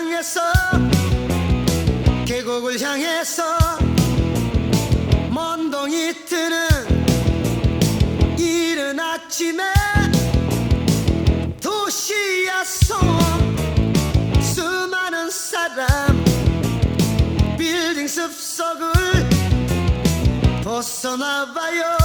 향해서 계곡을 향해서 먼동이 트는 이른 아침에 도시야 소음 수많은 사람 빌딩 숲속을 벗어나봐요.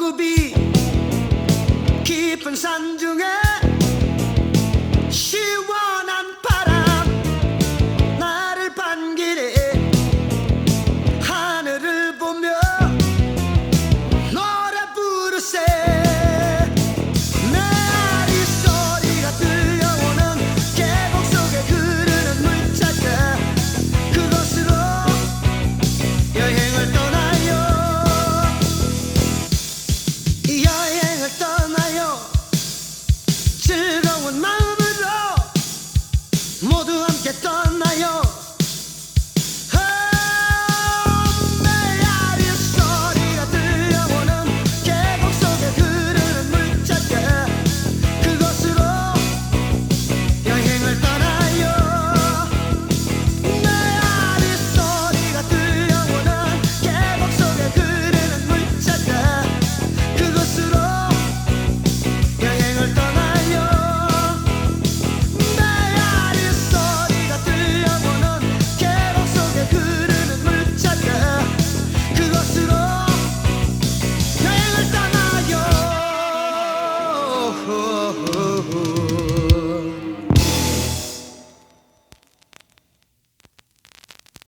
누구비 깊은 산중에 will